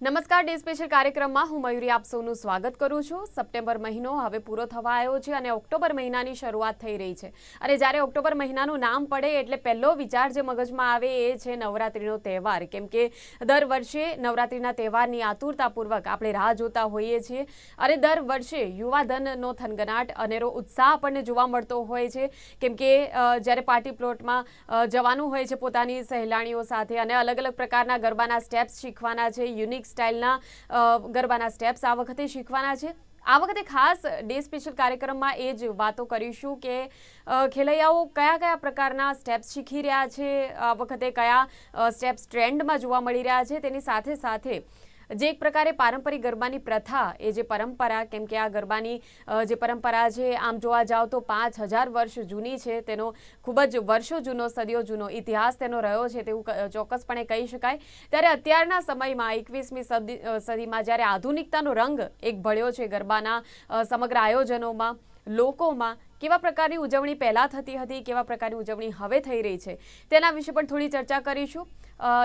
નમસ્કાર, day special કાર્યક્રમમાં હું મયુરી આપ સૌનું સ્વાગત કરું છું. સપ્ટેમ્બર મહિનો હવે પૂરો થવા આવ્યો છે અને ઓક્ટોબર મહિનાની શરૂઆત થઈ રહી છે. અને જ્યારે ઓક્ટોબર મહિનાનું નામ પડે એટલે પહેલો વિચાર જે મગજમાં આવે એ છે નવરાત્રિનો તહેવાર. કેમ કે દર વર્ષે નવરાત્રિના તહેવારની આતુરતાપૂર્વક આપણે રાહ જોતા હોઈએ છીએ. અને દર વર્ષે યુવાધનનો થનગનાટ અનેરો ઉત્સાહ આપણને જોવા મળતો હોય છે. કેમ કે જ્યારે પાર્ટી પ્લોટમાં જવાનું હોય છે પોતાની સહેલાણીઓ સાથે અને અલગ અલગ પ્રકારના ગરબાના સ્ટેપ્સ શીખવાના છે, યુનિક સ્ટાઇલના ગરબાના સ્ટેપ્સ આ વખતે શીખવાના છે. આ વખતે ખાસ ડે સ્પેશિયલ કાર્યક્રમમાં એ જ વાતો કરીશું કે ખેલૈયાઓ કયા કયા પ્રકારના સ્ટેપ્સ શીખી રહ્યા છે, આ વખતે કયા સ્ટેપ્સ ટ્રેન્ડમાં જોવા મળી રહ્યા છે, તેની સાથે સાથે જે એક પ્રકારે પારંપરિક ગરબાની પ્રથા એ જે પરંપરા, કેમ કે આ ગરબાની જે પરંપરા છે, આમ જોવા જાવ તો પાંચ હજાર વર્ષ જૂની છે, તેનો ખૂબ જ વર્ષો જૂનો, સદીઓ જૂનો ઇતિહાસ તેનો રહ્યો છે તેવું ચોક્કસપણે કહી શકાય. ત્યારે અત્યારના સમયમાં એકવીસમી સદી સદીમાં જ્યારે આધુનિકતાનો રંગ એક ભળ્યો છે ગરબાના સમગ્ર આયોજનોમાં, લોકોમાં કેવા પ્રકારની ઉજવણી પહેલાં થતી હતી, કેવા પ્રકારની ઉજવણી હવે થઈ રહી છે, તેના વિશે પણ થોડી ચર્ચા કરીશું.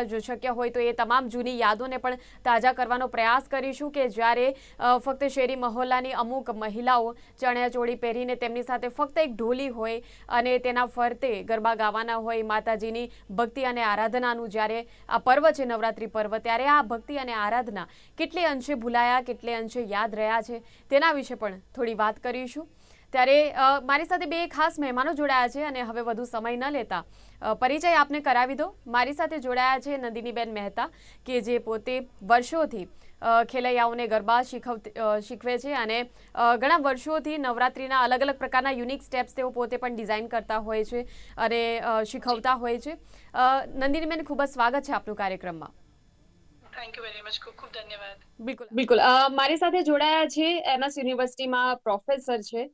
જો શક્ય હોય તો એ તમામ જૂની યાદોને પણ તાજા કરવાનો પ્રયાસ કરીશું કે જ્યારે ફક્ત શેરી મહોલ્લાની અમુક મહિલાઓ ચણિયાચોળી પહેરીને તેમની સાથે ફક્ત એક ઢોલી હોય અને તેના ફરતે ગરબા ગાવાના હોય, માતાજીની ભક્તિ અને આરાધનાનું જ્યારે આ પર્વ છે, નવરાત્રિ પર્વ, ત્યારે આ ભક્તિ અને આરાધના કેટલે અંશે ભૂલાયા, કેટલે અંશે યાદ રહ્યા છે, તેના વિશે પણ થોડી વાત કરીશું. ત્યારે મારી સાથે બે ખાસ મહેમાનો જોડાયા છે અને હવે વધુ સમય ન લેતા. પરિચય આપને કરાવી દો. મારી સાથે જોડાયા છે નંદિનીબેન મહેતા, કે જે પોતે વર્ષોથી ખેલૈયાઓને ગરબા શીખવ શીખવે છે અને ઘણા વર્ષોથી નવરાત્રિના અલગ અલગ પ્રકારના યુનિક સ્ટેપ્સ તેઓ પોતે પણ ડિઝાઇન કરતા હોય છે અને શીખવતા હોય છે. નંદિનીબેન, ખૂબ જ સ્વાગત છે આપનું કાર્યક્રમમાં. થેન્ક યુ વેરી મચ ખૂબ ખૂબ ધન્યવાદ. બિલકુલ. બિલકુલ. મારી સાથે જોડાયા છે એમએસ યુનિવર્સિટીમાં પ્રોફેસર છે.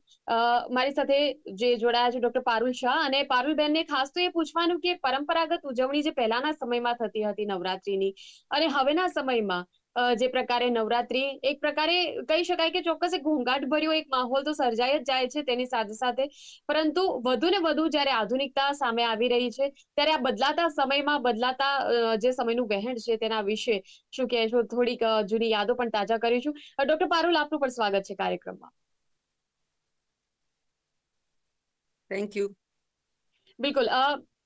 મારી સાથે જે જોડાયા છે ડોક્ટર પારુલ શાહ અને પારુલબેનને ખાસ તો એ પૂછવાનું કે પરંપરાગત ઉજવણી જે પહેલાના સમયમાં થતી હતી નવરાત્રીની અને હવેના સમયમાં જે પ્રકારે નવરાત્રી એક પ્રકારે કહી શકાય કે ચોક્કસ એક ઘોંઘાટ ભર્યો એક માહોલ તો સર્જાઈ જ જાય છે તેની સાથે સાથે. પરંતુ વધુ ને વધુ જ્યારે આધુનિકતા સામે આવી રહી છે ત્યારે આ બદલાતા સમયમાં બદલાતા જે સમયનું વહેણ છે તેના વિશે શું કહેશો? થોડીક જૂની યાદો પણ તાજા કરીશું. ડોક્ટર પારુલ આપનું પણ સ્વાગત છે કાર્યક્રમમાં. થેન્ક યુ બિલકુલ.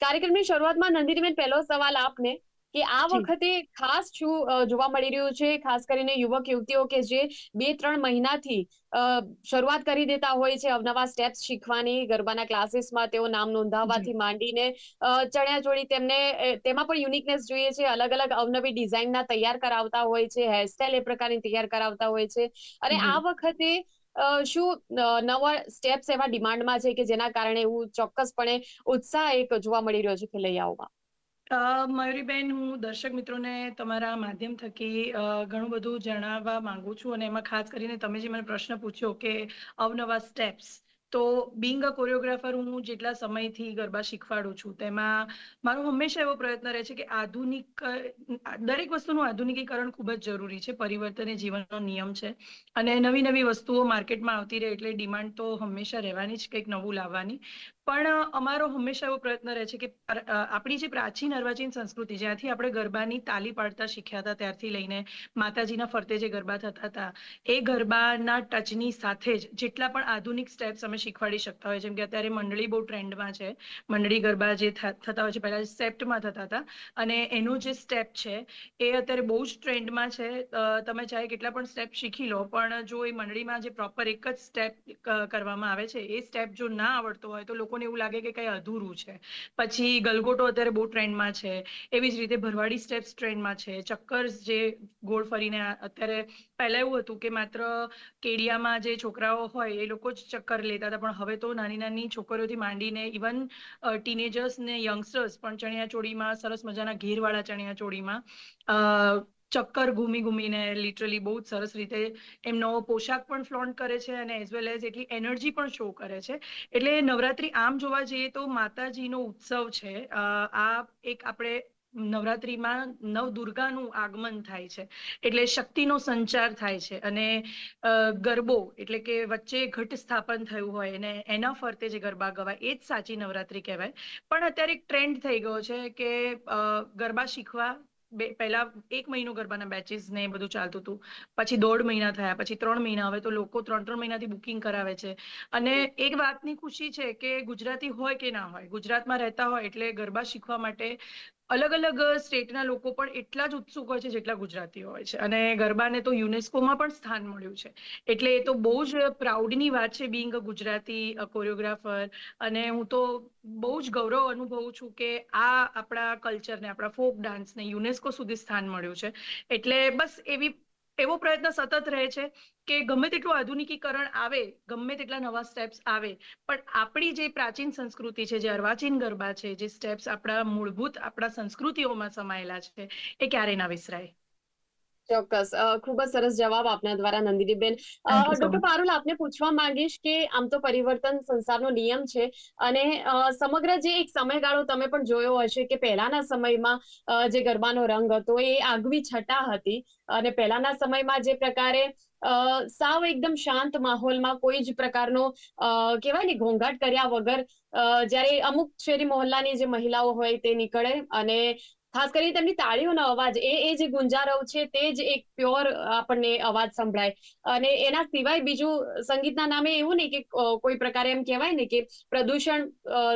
કાર્યક્રમની શરૂઆતમાં નંદિનીબેન પહેલો સવાલ આપને. કે આ વખતે ખાસ શું જોવા મળી રહ્યું છે ખાસ કરીને યુવક યુવતીઓ કે જે બે ત્રણ મહિનાથી શરૂઆત કરી દેતા હોય છે અવનવા સ્ટેપ્સ શીખવાની ગરબાના ક્લાસીસમાં તેઓ નામ નોંધાવવાથી માંડીને ચણિયાચોળી તેમને તેમાં પણ યુનિકનેસ જોઈએ છે અલગ અલગ અવનવી ડિઝાઇનના તૈયાર કરાવતા હોય છે હેરસ્ટાઇલ એ પ્રકારની તૈયાર કરાવતા હોય છે. અને આ વખતે શું નવા સ્ટેપ્સ એવા ડિમાન્ડમાં છે કે જેના કારણે એવું ચોક્કસપણે ઉત્સાહ એક જોવા મળી રહ્યો છે ખેલૈયાઓમાં? અ, મયુરીબેન હું દર્શક મિત્રોને તમારા માધ્યમ થકી અ, ઘણું બધું જણાવવા માંગુ છું અને એમાં ખાસ કરીને તમે જે મને પ્રશ્ન પૂછ્યો કે અવનવા સ્ટેપ્સ તો બિંગ અ કોરિયોગ્રાફર હું જેટલા સમયથી ગરબા શીખવાડું છું તેમાં મારો હંમેશા એવો પ્રયત્ન રહે છે કે આધુનિક દરેક વસ્તુનું આધુનિકીકરણ ખૂબ જ જરૂરી છે પરિવર્તન એ જીવનનો નિયમ છે. અને નવી નવી વસ્તુઓ માર્કેટમાં આવતી રહે એટલે ડિમાન્ડ તો હંમેશા રહેવાની જ કંઈક નવું લાવવાની. પણ અમારો હંમેશા એવો પ્રયત્ન રહે છે કે આપણી જે પ્રાચીન અર્વાચીન સંસ્કૃતિ, જ્યાંથી આપણે ગરબાની તાલી પાડતા શીખ્યા હતા, ત્યારથી લઈને માતાજીના ફરતે જે ગરબા થતા હતા, એ ગરબાના ટચની સાથે જ જેટલા પણ આધુનિક સ્ટેપ્સ અમે શીખવાડી શકતા હોય, જેમ કે અત્યારે મંડળી બહુ ટ્રેન્ડમાં છે. મંડળી ગરબા જે થતા હોય છે, પહેલા સેપ્ટમાં થતા હતા, અને એનું જે સ્ટેપ છે, એ અત્યારે બહુ જ ટ્રેન્ડમાં છે. તમે ચાહે કેટલા પણ સ્ટેપ શીખી લો, પણ જો એ મંડળીમાં જે પ્રોપર એક જ સ્ટેપ કરવામાં આવે છે, એ સ્ટેપ જો ના આવડતો હોય, તો લોકોને એવું લાગે કે કંઈ અધૂરું છે. પછી ગલગોટો અત્યારે બહુ ટ્રેન્ડમાં છે. એવી જ રીતે ભરવાડી સ્ટેપ્સ ટ્રેન્ડમાં છે. ચક્કર્સ જે ગોળ ફરીને અત્યારે પહેલા એવું હતું કે માત્ર કેડિયામાં જે છોકરાઓ હોય એ લોકો જ ચક્કર લેતા હતા. પણ હવે તો નાની નાની છોકરીઓથી માંડીને ઇવન ટીનેજર્સ ને યંગસ્ટર્સ પણ ચણિયાચોળીમાં સરસ મજાના ઘેરવાળા ચણિયાચોળીમાં ચક્કર ઘૂમી ઘૂમીને લિટરલી બહુ જ સરસ રીતે એમનો પોશાક પણ ફ્લોન્ટ કરે છે અને એઝ વેલ એઝ એટલી એનર્જી પણ શો કરે છે. એટલે નવરાત્રી આમ જોવા જઈએ તો માતાજીનો ઉત્સવ છે. આ એક આપણે નવરાત્રીમાં નવદુર્ગાનું આગમન થાય છે. એટલે શક્તિનો સંચાર થાય છે અને ગરબો એટલે કે વચ્ચે ઘટ સ્થાપન થયું હોય અને એના ફરતે જે ગરબા ગવાય એ જ સાચી નવરાત્રી કહેવાય. પણ અત્યારે એક ટ્રેન્ડ થઈ ગયો છે કે ગરબા શીખવા બે, પહેલા એક મહિનો ગરબાના બેચીસ ને બધું ચાલતું હતું. પછી દોઢ મહિના થયા, પછી ત્રણ મહિના. હવે તો લોકો ત્રણ ત્રણ મહિનાથી બુકિંગ કરાવે છે. અને એક વાતની ખુશી છે કે ગુજરાતી હોય કે ના હોય, ગુજરાતમાં રહેતા હોય એટલે ગરબા શીખવા માટે અલગ અલગ સ્ટેટના લોકો પણ એટલા જ ઉત્સુક હોય છે જેટલા ગુજરાતીઓ હોય છે. અને ગરબાને તો યુનેસ્કોમાં પણ સ્થાન મળ્યું છે. એટલે એ તો બહુ જ પ્રાઉડની વાત છે બિંગ ગુજરાતી કોરિયોગ્રાફર અને હું તો બહુ જ ગૌરવ અનુભવું છું કે આ આપણા કલ્ચરને આપણા ફોક ડાન્સને યુનેસ્કો સુધી સ્થાન મળ્યું છે. એટલે બસ એવી એવો પ્રયત્ન સતત રહે છે કે ગમે તેટલું આધુનિકીકરણ આવે, ગમે તેટલા નવા સ્ટેપ્સ આવે, પણ આપણી જે પ્રાચીન સંસ્કૃતિ છે, જે અર્વાચીન ગરબા છે, જે સ્ટેપ્સ આપણા મૂળભૂત આપણા સંસ્કૃતિઓમાં સમાયેલા છે, એ ક્યારેય ના વિસરાય. ચોક્કસ. ખૂબ જ સરસ જવાબ આપના દ્વારા નંદિનીબેન. ડોક્ટર પારુલ આપને પૂછવા માંગીશ કે આમ તો પરિવર્તન સંસારનો નિયમ છે અને સમગ્ર જે એક સમયગાળો તમે પણ જોયો હશે કે પહેલાના સમયમાં જે ગરબાનો રંગ હતો એ આગવી છટા હતી અને પહેલાના સમયમાં જે પ્રકારે અ, સાવ એકદમ શાંત માહોલમાં કોઈ જ પ્રકારનો કહેવાય ને ઘોંઘાટ કર્યા વગર જ્યારે અમુક શેરી મોહલ્લાની જે મહિલાઓ હોય તે નીકળે અને ખાસ કરીને તેમની તાળીઓનો અવાજ, એ એ જે ગુંજારવ છે, તે જ એક પ્યોર આપણને અવાજ સંભળાય. અને એના સિવાય બીજું, સંગીતના નામે એવું નહીં કે કોઈ પ્રકારે એમ કહેવાય ને કે પ્રદૂષણ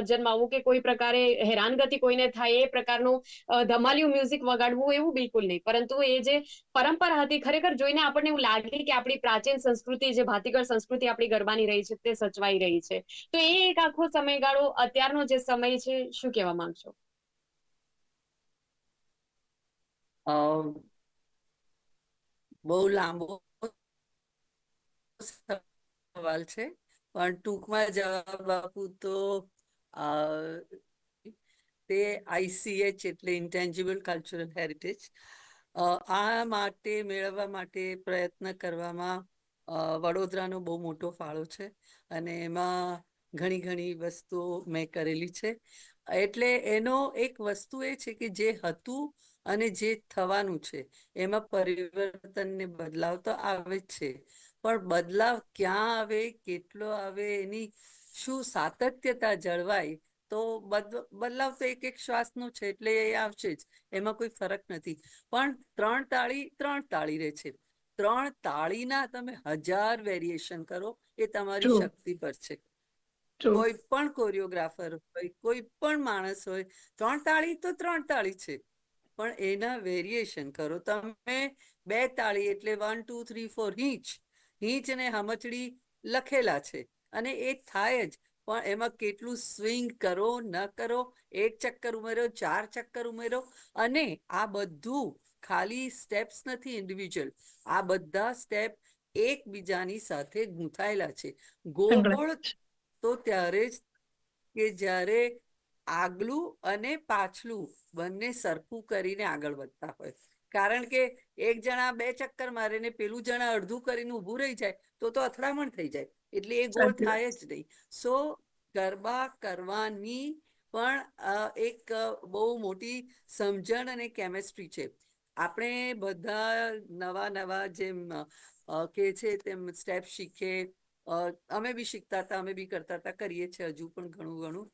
જન્માવવું કે કોઈ પ્રકારે હેરાનગતિ કોઈને થાય, એ પ્રકારનું ધમાલિયું મ્યુઝિક વગાડવું એવું બિલકુલ નહીં. પરંતુ એ જે પરંપરા હતી, ખરેખર જોઈને આપણને એવું લાગે કે આપણી પ્રાચીન સંસ્કૃતિ, જે ભાતીગળ સંસ્કૃતિ આપણી ગરબાની રહી છે, તે સચવાઈ રહી છે. તો એ એક આખો સમયગાળો, અત્યારનો જે સમય છે, શું કહેવા માંગશો અમ, બહુ લાંબો સવાલ છે, પણ ટૂંકમાં જવાબ આપું તો તે આઈસીએચ એટલે ઇન્ટેન્જિબલ કલ્ચરલ હેરિટેજ. આ માટે, મેળવવા માટે પ્રયત્ન કરવામાં વડોદરાનો બહુ મોટો ફાળો છે, અને એમાં ઘણી ઘણી વસ્તુઓ મેં કરેલી છે. એટલે એનો એક વસ્તુ એ છે કે જે હતું અને જે થવાનું છે એમાં પરિવર્તન ને બદલાવ તો આવે જ છે. પણ બદલાવ ક્યાં આવે કેટલો આવે એની શું સાતત્યતા જળવાય તો બદલાવ તો એક એક શ્વાસનો છે એટલે એ આવશે જ એમાં કોઈ ફરક નથી. પણ ત્રણ તાળી ત્રણ તાળી રહે છે. ત્રણ તાળીના તમે હજાર વેરિએશન કરો એ તમારી શક્તિ પર છે. કોઈ પણ કોરિયોગ્રાફર હોય કોઈ પણ માણસ હોય ત્રણ તાળી તો ત્રણ તાળી છે. પણ એના વેરિએશન કરો. તમે બે તાળી એટલે વન ટુ થ્રી ફોર હિંચ હિંચ અને હમચડી લખેલા છે. અને એ થાય જ પણ એમાં કેટલું સ્વિંગ કરો ન કરો એક ચક્કર ઉમેરો ચાર ચક્કર ઉમેરો અને આ બધું ખાલી સ્ટેપ્સ નથી ઇન્ડિવિજ્યુઅલ આ બધા સ્ટેપ એકબીજાની સાથે ગૂંથાયેલા છે. ગોળ તો ત્યારે જ કે જ્યારે આગલું અને પાછલું બંને સરખું કરીને આગળ વધતા હોય. કારણ કે એક જણા બે ચક્કર મારે ને પેલું જણા અડધું કરીને ઊભું રહી જાય તો તો અથડામણ થઈ જાય. એટલે એ ગોળ થાય જ નહીં. સો ગરબા કરવાની પણ એક બહુ મોટી સમજણ અને કેમેસ્ટ્રી છે. આપણે બધા નવા નવા જેમ કે છે તેમ સ્ટેપ શીખે અમે બી શીખતા હતા અમે બી કરતા હતા કરીએ છીએ હજુ પણ ઘણું ઘણું.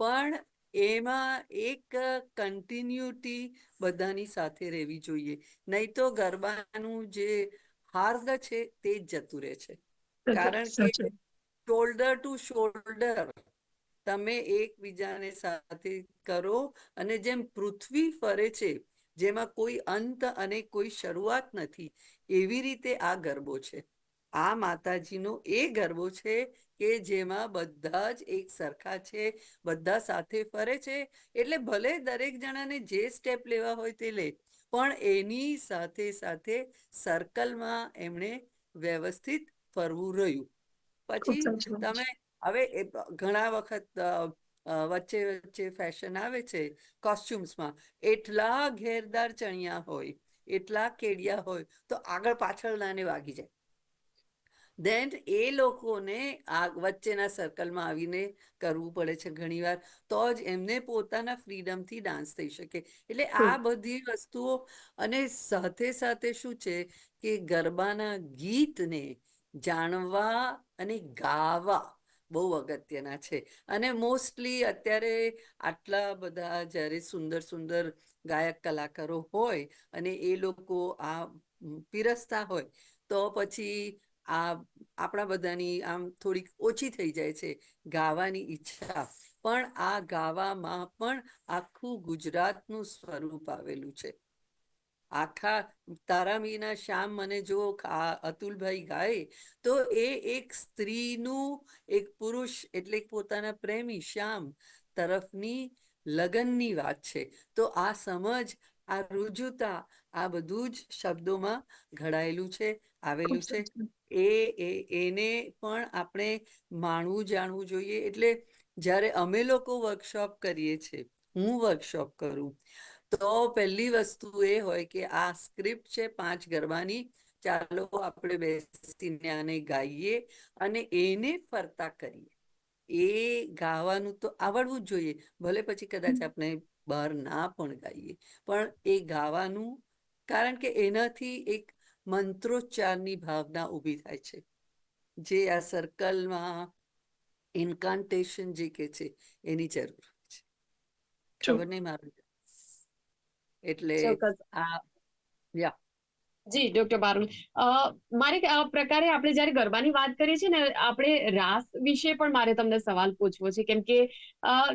પણ એમાં એક કન્ટિન્યુટી બધાની સાથે રહેવી જોઈએ. નહીં તો ગરબાનું જે હાર્દ છે તે જ જતું રહે છે. કારણ કે શોલ્ડર ટુ શોલ્ડર તમે એકબીજાને સાથે કરો અને જેમ પૃથ્વી ફરે છે જેમાં કોઈ અંત અને કોઈ શરૂઆત નથી એવી રીતે આ ગરબો છે. આ માતાજીનો એ ગરબો છે કે જેમાં બધા જ એક સરખા છે બધા સાથે ફરે છે. એટલે ભલે દરેક જણાને જે સ્ટેપ લેવા હોય તે લે પણ એની સાથે સાથે સર્કલમાં એમણે વ્યવસ્થિત ફરવું રહ્યું. પછી તમે હવે ઘણા વખત વચ્ચે વચ્ચે ફેશન આવે છે કોસ્ચ્યુમ્સમાં એટલા ઘેરદાર ચણિયા હોય એટલા કેડિયા હોય તો આગળ પાછળ નાને વાગી જાય. દેન એ લોકોને આ વચ્ચેના સર્કલમાં આવીને કરવું પડે છે ઘણીવાર. તો જ એમને પોતાના ફ્રીડમથી ડાન્સ થઈ શકે. એટલે આ બધી વસ્તુઓ અને સાથે સાથે શું છે કે ગરબાના ગીતને જાણવા અને ગાવા બહુ અગત્યના છે. અને મોસ્ટલી અત્યારે આટલા બધા જ્યારે સુંદર સુંદર ગાયક કલાકારો હોય અને એ લોકો આ પીરસતા હોય તો પછી આ આપણા બધાની આમ થોડીક ઓછી થઈ જાય છે ગાવાની ઈચ્છા. પણ આ ગાવામાં પણ આખું ગુજરાતનું સ્વરૂપ આવેલું છે. આખા તારામીના શ્યામ મને જો અતુલભાઈ ગાય તો એ એક સ્ત્રીનું એક પુરુષ એટલે પોતાના પ્રેમી શ્યામ તરફની લગનની વાત છે. તો આ સમજ આ રુજુતા આ બધું જ શબ્દોમાં ઘડાયેલું છે આવેલું છે. એ એ એને પણ આપણે માણવું જાણવું જોઈએ. એટલે જ્યારે અમે લોકો વર્કશોપ કરીએ છીએ હું વર્કશોપ કરું તો પહેલી વસ્તુ એ હોય કે આ સ્ક્રિપ્ટ છે પાંચ ગરબાની ચાલો આપણે બેસીને આને ગાઈએ અને એને ફરતા કરીએ. એ ગાવાનું તો આવડવું જ જોઈએ. ભલે પછી કદાચ આપણે બહાર ના પણ ગાઈએ. પણ એ ગાવાનું કારણ કે એનાથી એક મંત્રોચ્ચારની ભાવના ઊભી થાય છે. જે આ સર્કલમાં ઇન્કાન્ટેશન જે કે છે એની જરૂર છે. ખબર નહીં મારું એટલે આ યા. જી ડોક્ટર બારુલ. મારે આ પ્રકારે આપણે જ્યારે ગરબાની વાત કરીએ છીએ ને આપણે રાસ વિશે પણ મારે તમને સવાલ પૂછવો છે. કેમ કે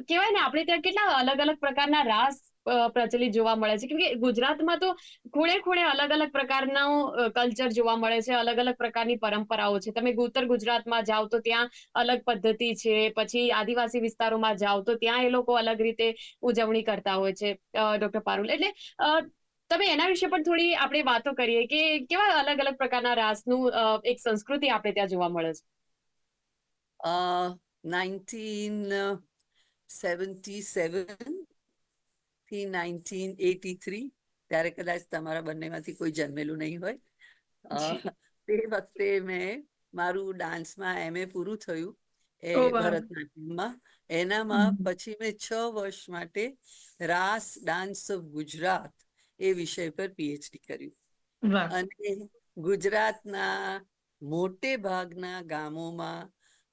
કહેવાય ને આપણે ત્યાં કેટલા અલગ અલગ પ્રકારના રાસ પ્રચલિત જોવા મળે છે. કેમકે ગુજરાતમાં તો ખૂણે ખૂણે અલગ અલગ પ્રકારનું કલ્ચર જોવા મળે છે, અલગ અલગ પ્રકારની પરંપરાઓ છે. તમે ઉત્તર ગુજરાતમાં જાઓ તો ત્યાં અલગ પદ્ધતિ છે, પછી આદિવાસી વિસ્તારોમાં જાઓ તો ત્યાં એ લોકો અલગ રીતે ઉજવણી કરતા હોય છે ડોક્ટર પારુલ. એટલે તમે એના વિશે પણ થોડી આપણે વાતો કરીએ કે કેવા અલગ અલગ પ્રકારના રાસનું એક સંસ્કૃતિ આપણે ત્યાં જોવા મળે છે? નાઇન્ટીન સેવન્ટી સેવન થી નાઇન્ટીન એટી થ્રી ત્યારે કદાચ તમારા બંનેમાંથી કોઈ જન્મેલું નહીં હોય. તે વખતે મેં મારું ડાન્સમાં એમએ પૂરું થયું એ ભરતનાટ્યમમાં. એનામાં પછી મેં છ વર્ષ માટે રાસ ડાન્સ ઓફ ગુજરાત એ વિષય પર પીએચડી કર્યું. અને ગુજરાતના મોટે ભાગના ગામોમાં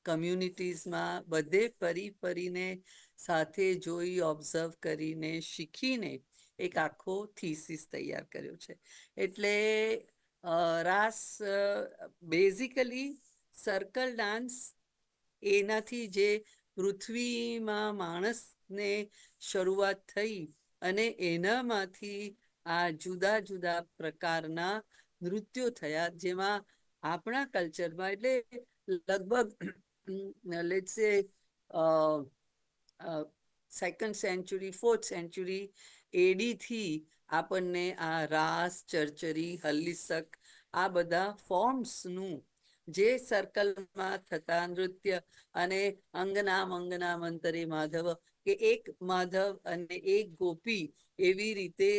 કમ્યુનિટીઝમાં બધે ફરી ફરીને સાથે જોઈ ઓબ્ઝર્વ કરીને, શીખીને એક આખો થીસીસ તૈયાર કર્યો છે. એટલે રાસ બેઝિકલી સર્કલ ડાન્સ એનાથી જે પૃથ્વીમાં માણસને શરૂઆત થઈ અને એનામાંથી આ જુદા જુદા પ્રકારના નૃત્યો થયા, જેમાં આપણા કલ્ચરમાં એટલે લગભગ let's say second century fourth century એડીથી આપણને આ રાસ, ચરચરી, હલ્લીસક આ બધા ફોર્મ્સનું જે સર્કલમાં થતા નૃત્ય અને અંગના મંગના મંતરે માધવ કે એક માધવ અને એક ગોપી એવી રીતે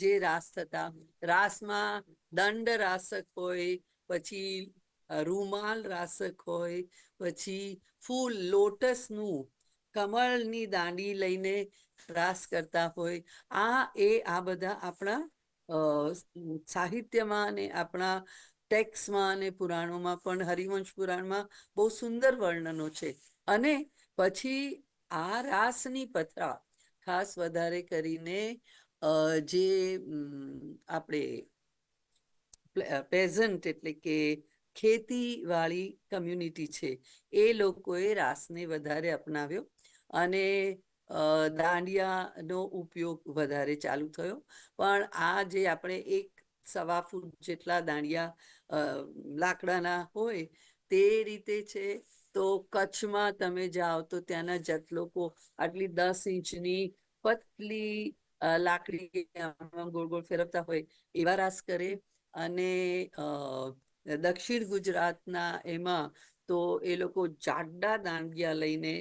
જે રાસ થતા. રાસમાં દંડ રાસક હોય, પછી રૂમાલ રાસક હોય, પછી ફૂલ લોટસનું કમળની દાંડી લઈને ત્રાસ કરતા હોય. આ એ, આ બધા આપણા સાહિત્યમાં અને આપણા ટેક્સમાં અને પુરાણોમાં પણ, હરિવંશ પુરાણમાં બહુ સુંદર વર્ણનો છે. અને પછી આ રાસની પથરા ખાસ વધારે કરીને જે આપણે પેઝન્ટ એટલે કે ખેતીવાળી કમ્યુનિટી છે, એ લોકોએ રાસને વધારે અપનાવ્યો. અને દાંડિયાનો ઉપયોગ વધારે ચાલુ થયો. પણ આ જે આપણે એક સવા ફૂટ જેટલા દાંડિયા લાકડાના હોય, તે રીતે છે, તો કચ્છમાં તમે જાઓ તો ત્યાંના જત લોકો આટલી દસ ઇંચની પતલી લાકડી ગોળ ગોળ ફેરવતા હોય એવા રાસ કરે. અને દક્ષિણ ગુજરાતના એમાં તો એ લોકો જાડા દાંડિયા લઈને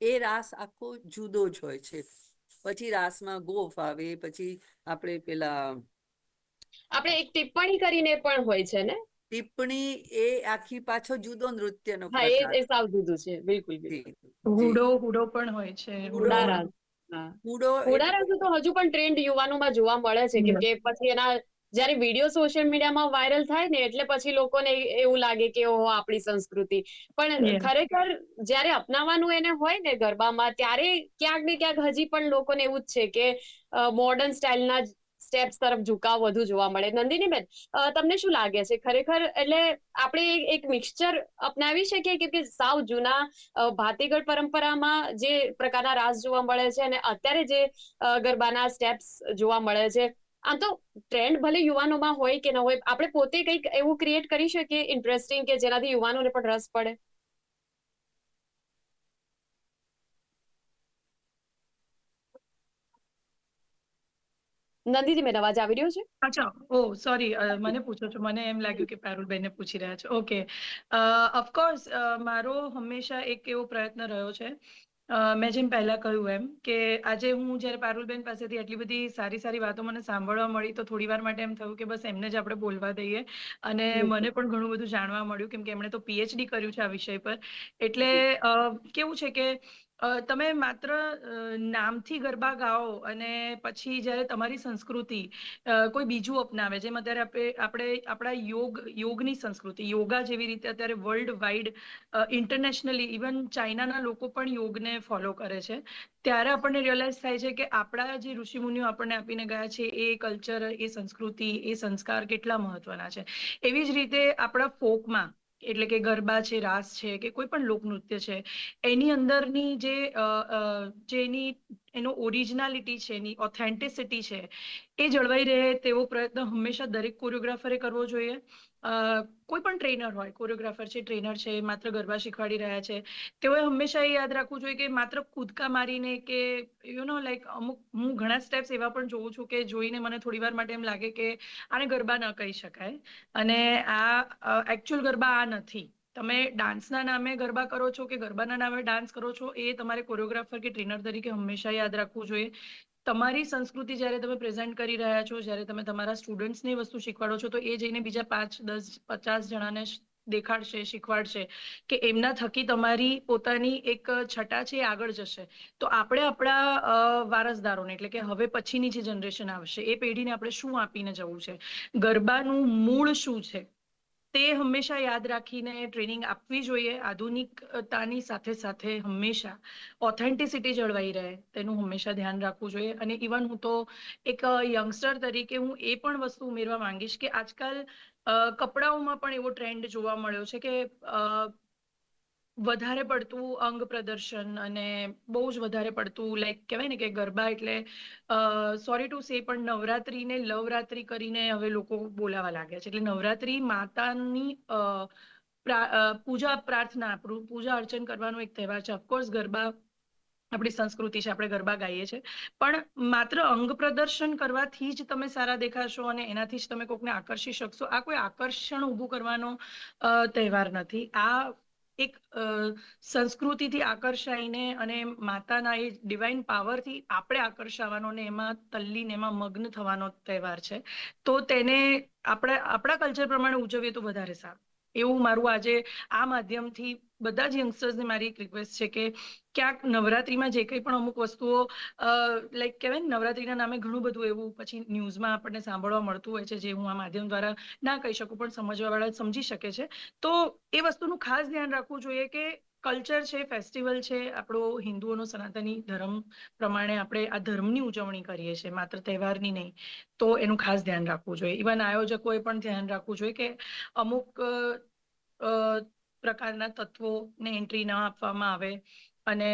એ રાસ આખો જુદો જ હોય છે. પછી રાસમાં ગોફ આવે પછી આપણે પેલા આપણે એક ટિપ્પણી કરીને પણ હોય છે ને? ટિપ્પણી એ આખી પાછો જુદો નૃત્યનો હા એ એ સાવ જુદું છે. બિલકુલ. હુડો હુડો પણ હોય છે. હુડો. હુડા રાસ હા. હુડો હુડા તો હજુ પણ ટ્રેન્ડ યુવાનોમાં જોવા મળે છે કે પછી એના જ્યારે વીડિયો સોશિયલ મીડિયામાં વાયરલ થાય ને એટલે પછી લોકોને એવું લાગે કે ઓહો આપણી સંસ્કૃતિ. પણ ખરેખર જ્યારે અપનાવવાનું એને હોય ને ગરબામાં ત્યારે ક્યાંક ને ક્યાંક હજી પણ લોકોને એવું જ છે કે મોડર્ન સ્ટાઇલના સ્ટેપ્સ તરફ ઝુકાવ વધુ જોવા મળે. નંદિનીબેન તમને શું લાગે છે? ખરેખર એટલે આપણે એક- મિક્સચર અપનાવી શકીએ કે કે સાવ જૂના ભાતીગળ પરંપરામાં જે પ્રકારના રાસ જોવા મળે છે અને અત્યારે જે ગરબાના સ્ટેપ્સ જોવા મળે છે? આમ તો ટ્રેન્ડ ભલે યુવાનોમાં હોય કે ન હોય, આપણે પોતે કંઈક એવું ક્રિએટ કરી શકીએ ઇન્ટરેસ્ટિંગ કે જેનાથી યુવાનોને પણ રસ પડે. નંદીજી અવાજ આવી રહ્યો છે? અચ્છા ઓ સોરી મને પૂછો છો. મને એમ લાગ્યું કે પારુલબેનને પૂછી રહ્યા છો. ઓકે ઓફકોર્સ મારો હંમેશા એક એવો પ્રયત્ન રહ્યો છે મેં જેમ પહેલા કહ્યું એમ કે આજે હું જ્યારે પારુલબેન પાસેથી આટલી બધી સારી સારી વાતો મને સાંભળવા મળી તો થોડી વાર માટે એમ થયું કે બસ એમને જ આપણે બોલવા દઈએ. અને મને પણ ઘણું બધું જાણવા મળ્યું કેમ કે એમણે તો પીએચડી કર્યું છે આ વિષય પર. એટલે કેવું છે કે તમે માત્ર નામથી ગરબા ગાઓ અને પછી જ્યારે તમારી સંસ્કૃતિ કોઈ બીજું અપનાવે, જેમ અત્યારે આપણે, આપણા યોગ, યોગની સંસ્કૃતિ, યોગા જેવી રીતે અત્યારે વર્લ્ડ વાઇડ ઇન્ટરનેશનલી ઇવન ચાઇનાના લોકો પણ યોગને ફોલો કરે છે. ત્યારે આપણને રિયલાઇઝ થાય છે કે આપણા જે ઋષિમુનિઓ આપણને આપીને ગયા છે, એ કલ્ચર એ સંસ્કૃતિ, એ સંસ્કાર કેટલા મહત્વના છે. એવી જ રીતે આપણા ફોકમાં એટલે કે ગરબા છે, રાસ છે કે કોઈ પણ લોકનૃત્ય છે, એની અંદરની જે જે એની, એનો ઓરિજિનાલિટી છે, એની ઓથેન્ટિસિટી છે, એ જળવાઈ રહે તેવો પ્રયત્ન હંમેશા દરેક કોરિયોગ્રાફરે કરવો જોઈએ. કોઈ પણ ટ્રેનર હોય કોરિયોગ્રાફર છે ટ્રેનર છે, માત્ર ગરબા શીખવાડી રહ્યા છે, તેઓએ હંમેશા એ યાદ રાખવું જોઈએ કે માત્ર કૂદકા મારીને કે યુ નો લાઈક અમુક, હું ઘણા સ્ટેપ્સ એવા પણ જોઉં છું કે જોઈને મને થોડી વાર માટે એમ લાગે કે આને ગરબા ન કહી શકાય. અને આ એકચ્યુઅલ ગરબા આ નથી. તમે ડાન્સના નામે ગરબા કરો છો કે ગરબાના નામે ડાન્સ કરો છો, એ તમારે કોરિયોગ્રાફર કે ટ્રેનર તરીકે હંમેશા યાદ રાખવું જોઈએ. તમારી સંસ્કૃતિ જ્યારે તમે પ્રેઝન્ટ કરી રહ્યા છો, જ્યારે તમે તમારા સ્ટુડન્ટ્સને વસ્તુ શીખવાડો છો, તો એ જઈને બીજા પાંચ, દસ, પચાસ જણાને દેખાડશે, શીખવાડશે કે એમના થકી તમારી પોતાની એક છટા છે આગળ જશે. તો આપણે આપણા વારસદારોને એટલે કે હવે પછીની જે જનરેશન આવશે, એ પેઢીને આપણે શું આપીને જવું છે? ગરબાનું મૂળ શું છે? તે હંમેશા યાદ રાખીને ટ્રેનિંગ આપવી જોઈએ. આધુનિકતાની સાથે સાથે હંમેશા ઓથેન્ટિસિટી જળવાઈ રહે, તેનું હંમેશા ધ્યાન રાખવું જોઈએ. અને ઇવન હું તો એક યંગસ્ટર તરીકે હું એ પણ વસ્તુ ઉમેરવા માંગીશ કે આજકાલ કપડાઓમાં પણ એવો ટ્રેન્ડ જોવા મળ્યો છે કે વધારે પડતું અંગ પ્રદર્શન અને બહુ જ વધારે પડતું લાઈક કહેવાય ને કે ગરબા એટલે સોરી ટુ સે પણ નવરાત્રીને લવરાત્રી કરીને હવે લોકો બોલાવા લાગ્યા છે. એટલે નવરાત્રી માતાની પૂજા પ્રાર્થના, આપણું પૂજા અર્ચન કરવાનો એક તહેવાર છે. ઓફકોર્સ ગરબા આપણી સંસ્કૃતિ છે, આપણે ગરબા ગાઈએ છીએ પણ માત્ર અંગ પ્રદર્શન કરવાથી જ તમે સારા દેખાશો અને એનાથી જ તમે કોકને આકર્ષી શકશો. આ કોઈ આકર્ષણ ઊભું કરવાનો તહેવાર નથી. આ એક સંસ્કૃતિથી આકર્ષાઈને અને માતાના એ ડિવાઇન પાવરથી આપણે આકર્ષાવાનો ને એમાં તલ્લીને એમાં મગ્ન થવાનો તહેવાર છે. તો તેને આપણે, આપણા કલ્ચર પ્રમાણે ઉજવીએ તો વધારે સારું. એવું મારું આજે આ માધ્યમથી બધા જ યંગસ્ટર્સને મારી એક રિક્વેસ્ટ છે કે ક્યાંક નવરાત્રીમાં જે કંઈ પણ અમુક વસ્તુઓ લાઈક કહેવાય ને નવરાત્રીના નામે ઘણું બધું એવું પછી ન્યૂઝમાં આપણને સાંભળવા મળતું હોય છે જે હું આ માધ્યમ દ્વારા ના કહી શકું પણ સમજવાવાળા સમજી શકે છે. તો એ વસ્તુનું ખાસ ધ્યાન રાખવું જોઈએ કે કલ્ચર છે ફેસ્ટિવલ છે આપણો હિન્દુઓનો સનાતની ધર્મ પ્રમાણે આપણે આ ધર્મની ઉજવણી કરીએ છીએ માત્ર તહેવારની નહીં. તો એનું ખાસ ધ્યાન રાખવું જોઈએ. ઇવન આયોજકોએ પણ ધ્યાન રાખવું જોઈએ કે અમુક પ્રકારના તત્વોને એન્ટ્રી ના આપવામાં આવે અને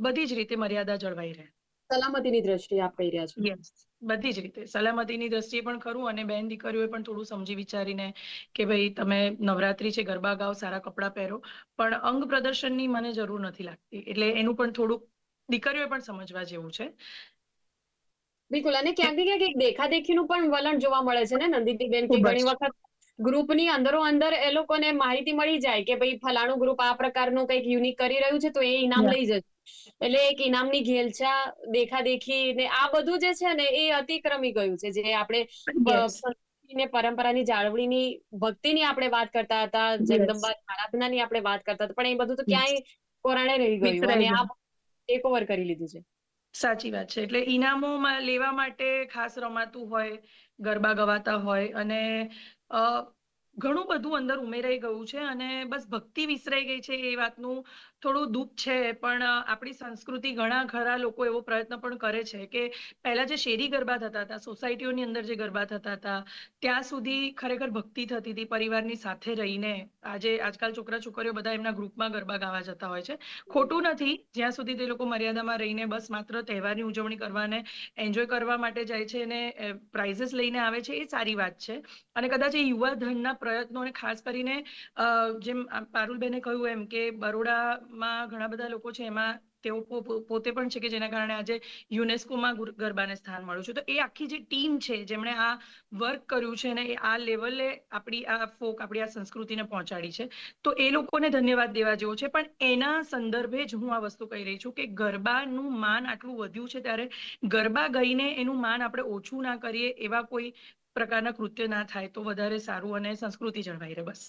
બધી જ રીતે મર્યાદા જળવાઈ રહે. સલામતીની દ્રષ્ટિએ આપ કહી રહ્યા છો યસ. બધી જ રીતે. સલામતીની દ્રષ્ટિએ પણ ખરું અને બેન દીકરીઓએ પણ થોડું સમજી વિચારીને કે ભાઈ તમે નવરાત્રી છે ગરબા ગાઓ સારા કપડાં પહેરો. પણ અંગ પ્રદર્શનની મને જરૂર નથી લાગતી. એટલે એનું પણ થોડુંક દીકરીઓએ પણ સમજવા જેવું છે. બિલકુલ. અને ક્યાંક ને ક્યાંક એક દેખાદેખીનું પણ વલણ જોવા મળે છે ને નંદિતીબેન કે ઘણી વખત ગ્રુપની અંદરો અંદર એ લોકોને માહિતી મળી જાય કે ભાઈ ફલાણું ગ્રુપ આ પ્રકારનું કંઈક યુનિક કરી રહ્યું છે તો એ ઇનામ લઈ જશે. એટલે એક ઇનામની ઘેલછા દેખાદેખી ને આ બધું જે છે ને એ અતિક્રમી ગયું છે. જે આપણે પરંપરાની જાળવણીની ભક્તિની આપણે વાત કરતા હતા. જગદંબા આરાધનાની આપણે વાત કરતા હતા. પણ એ બધું તો ક્યાંય કોરાણે રહી ગયું અને આ ટેક ઓવર કરી લીધું છે. સાચી વાત છે. એટલે ઇનામોમાં લેવા માટે ખાસ રમાતું હોય ગરબા ગવાતા હોય અને ઘણું બધું અંદર ઉમેરાઈ ગયું છે અને બસ ભક્તિ વિસરાઈ ગઈ છે એ વાતનું. થોડું દુઃખ છે, પણ આપણી સંસ્કૃતિ ઘણા ખરા લોકો એવો પ્રયત્ન પણ કરે છે કે પહેલા જે શેરી ગરબા થતા હતા, સોસાયટીઓની અંદર જે ગરબા થતા હતા, ત્યાં સુધી ખરેખર ભક્તિ થતી હતી, પરિવારની સાથે રહીને. આજે આજકાલ છોકરા છોકરીઓ બધા એમના ગ્રુપમાં ગરબા ગાવા જતા હોય છે. ખોટું નથી, જ્યાં સુધી તે લોકો મર્યાદામાં રહીને બસ માત્ર તહેવારની ઉજવણી કરવાને એન્જોય કરવા માટે જાય છે અને પ્રાઇઝીસ લઈને આવે છે, એ સારી વાત છે. અને કદાચ એ યુવા ધનના પ્રયત્નો અને ખાસ કરીને જેમ પારુલબેને કહ્યું એમ કે બરોડામાં ઘણા બધા લોકો છે, એમાં તેઓ પોતે પણ છે કે જેના કારણે આજે યુનેસ્કોમાં ગરબાને સ્થાન મળ્યું છે. તો એ આખી જે ટીમ છે, જેમણે આ વર્ક કર્યું છે ને આ લેવલે આપણી આ ફોક, આપણી આ સંસ્કૃતિને પહોંચાડી છે. તો એ લોકોને ધન્યવાદ દેવા જેવો છે. પણ એના સંદર્ભે જ હું આ વસ્તુ કહી રહી છું કે ગરબાનું માન આટલું વધ્યું છે ત્યારે ગરબા ગઈને એનું માન આપણે ઓછું ના કરીએ એવા કોઈ પ્રકારના કૃત્ય ના થાય તો વધારે સારું અને સંસ્કૃતિ જળવાઈ રહે બસ.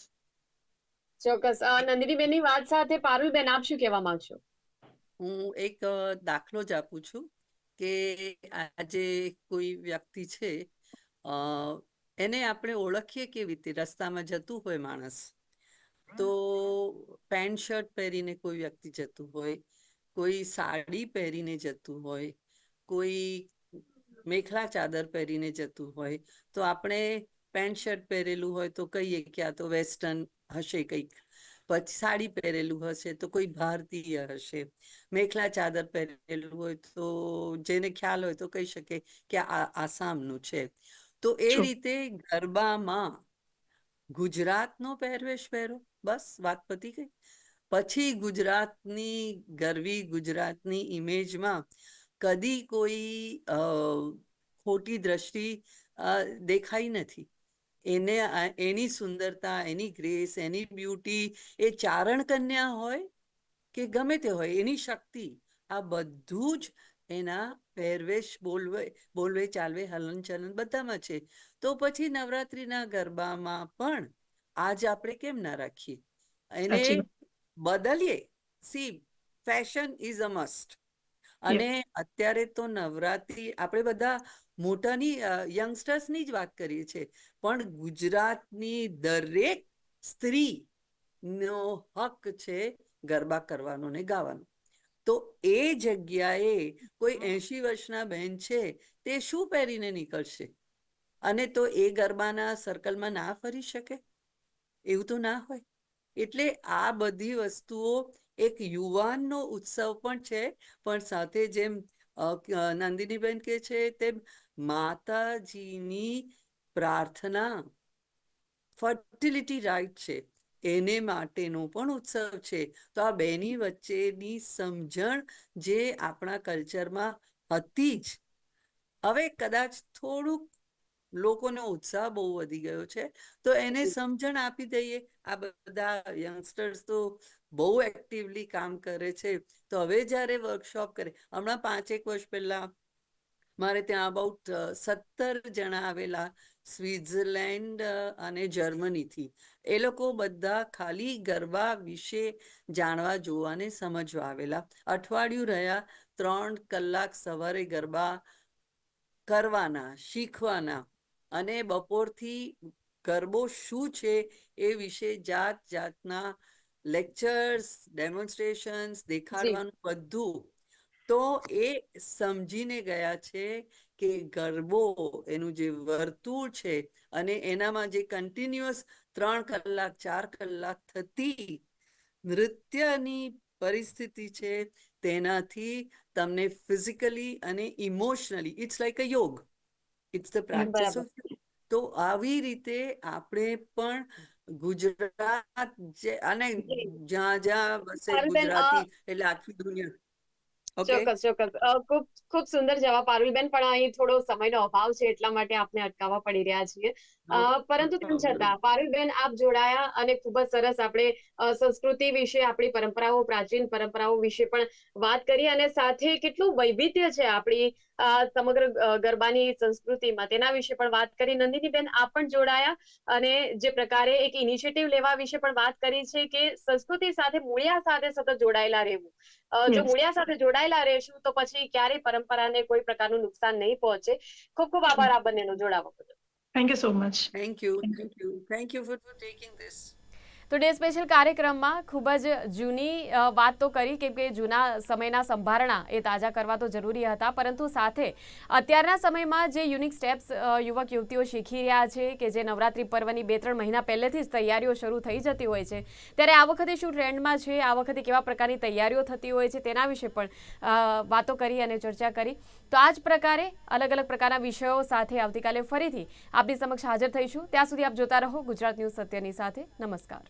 ચોક્કસ. નંદિનીબેનની વાત સાથે પારુલબેન, આપ શું કહેવા માંગશો? હું એક દાખલો જ આપું છું કે આજે કોઈ વ્યક્તિ છે એને આપણે ઓળખીએ કેવી રીતે? રસ્તામાં જતું હોય માણસ. તો પેન્ટ શર્ટ પહેરીને કોઈ વ્યક્તિ જતું હોય, કોઈ સાડી પહેરીને જતું હોય, કોઈ મેખલા ચાદર પહેરીને જતું હોય, તો આપણે પેન્ટ શર્ટ પહેરેલું હોય તો કહીએ કે આ તો વેસ્ટર્ન હશે કંઈક. પછી સાડી પહેરેલું હશે તો કોઈ ભારતીય હશે. મેખલા ચાદર પહેરેલું હોય તો જેને ખ્યાલ હોય તો કહી શકે કે આ આસામનું છે. તો એ રીતે ગરબામાં ગુજરાતનો પહેરવેશ પહેરો. બસ વાત પતી ગઈ. પછી ગુજરાતની ગરવી ગુજરાતની ઇમેજમાં કદી કોઈ ખોટી દ્રષ્ટિ દેખાઈ નથી. એને એની સુંદરતા એની ગ્રેસ એની બ્યુટી એ ચારણ કન્યા હોય કે ગમે તે હોય એની શક્તિ આ બધું જ એના પહેરવેશ બોલવે બોલવે ચાલવે હલન ચલન બધામાં છે. તો પછી નવરાત્રિના ગરબામાં પણ આજ આપણે કેમ ના રાખીએ? એને બદલીએ. See fashion is a must. અને અત્યારે તો નવરાત્રિ આપણે બધા મોટાની યંગસ્ટર્સની જ વાત કરીએ છીએ. પણ ગુજરાતની દરેક સ્ત્રી નો હક છે ગરબા કરવાનો ને ગાવાનો. તો એ જગ્યાએ કોઈ એંશી વર્ષના બહેન છે તે શું પહેરીને નીકળશે? અને તો એ ગરબાના સર્કલમાં ના ફરી શકે? એવું તો ના હોય. એટલે આ બધી વસ્તુઓ એક યુવાનનો ઉત્સવ પણ છે પણ સાથે જેમ નંદિનીબેન કે છે તેમ માતાજીની પ્રાર્થના ફર્ટિલિટી રાઈટ છે. એને માટેનો પણ ઉત્સવ છે. તો આ બેની વચ્ચેની સમજણ જે આપણા કલ્ચરમાં હતી જ. હવે કદાચ થોડુંક લોકોનો ઉત્સાહ બહુ વધી ગયો છે. તો એને સમજણ આપી દઈએ. આ બધા યંગસ્ટર્સ તો બહુ એક્ટિવલી કામ કરે છે. તો હવે જ્યારે વર્કશોપ કરે હમણાં પાંચેક વર્ષ પહેલા મારે ત્યાં અબાઉટ સત્તર જણા આવેલા સ્વિટ્ઝરલેન્ડ અને જર્મનીથી. એ લોકો બધા ખાલી ગરબા વિશે જાણવા જોવાને સમજવા આવેલા. અઠવાડિયું રહ્યા ત્રણ કલાક સવારે ગરબા કરવાના શીખવાના. અને બપોરથી ગરબો શું છે એ વિશે જાત જાતના લેક્ચર્સ ડેમોન્સ્ટ્રેશન્સ દેખાડવાનું બધું. તો એ સમજીને ગયા છે કે ગરબો એનું જે વર્તુળ છે અને એનામાં જે કન્ટિન્યુઅસ ત્રણ કલાક ચાર કલાક થતી નૃત્યની પરિસ્થિતિ છે તેનાથી તમને ફિઝિકલી અને ઇમોશનલી ઇટ્સ લાઈક અ યોગ ઇટ્સ ધ પ્રેક્ટિસ ઓફ તો આવી રીતે આપણે પણ ગુજરાત જે અને જ્યાં જ્યાં વસે ગુજરાતી એટલે આખી દુનિયા. ચોક્કસ ચોક્કસ. ખૂબ ખૂબ સુંદર જવાબ પારુલબેન પણ અહીં થોડો સમયનો અભાવ છે એટલા માટે આપને અટકાવવા પડી રહ્યા છીએ. પરંતુ તેમ છતાં પારુલબેન આપ જોડાયા અને ખૂબ જ સરસ આપણે સંસ્કૃતિ વિશે આપણી પરંપરાઓ પ્રાચીન પરંપરાઓ વિશે પણ વાત કરી અને સાથે કેટલું વૈવિધ્ય છે આપણી અ, સમગ્ર ગરબાની સંસ્કૃતિમાં. તેના વિશે પણ વાત કરી. નંદિનીબેન આપ પણ જોડાયા અને જે પ્રકારે એક ઇનિશિયેટિવ લેવા વિશે પણ વાત કરી છે કે સંસ્કૃતિ સાથે મૂળિયા સાથે સતત જોડાયેલા રહેવું. જો મૂળિયા સાથે જોડાયેલા રહેશું તો પછી ક્યારેય પરંપરાને કોઈ પ્રકારનું નુકસાન નહીં પહોંચે. ખૂબ ખૂબ આભાર આ બંનેનો જોડાવા બદલ. Thank you so much thank you thank you thank you for taking this. Today special કાર્યક્રમમાં ખૂબ જ જૂની વાત તો કરી કેમ કે જૂના સમયના સંભારણા એ તાજા કરવા તો જરૂરી હતા, પરંતુ સાથે અત્યારના સમયમાં જે યુનિક સ્ટેપ્સ યુવક યુવતીઓ શીખી રહ્યા છે કે જે નવરાત્રિ પર્વની બે ત્રણ મહિના પહેલેથી જ તૈયારીઓ શરૂ થઈ જતી હોય છે, ત્યારે આ વખતે શું ટ્રેન્ડમાં છે, આ વખતે કેવા પ્રકારની તૈયારીઓ થતી હોય છે તેના વિશે પણ વાતો કરી અને ચર્ચા કરી. તો આ જ પ્રકારે અલગ અલગ પ્રકારના વિષયો સાથે આવતીકાલે ફરીથી આપની સમક્ષ હાજર થઈશું. ત્યાં સુધી આપ જોતા રહો ગુજરાત ન્યૂઝ સત્યની સાથે. નમસ્કાર.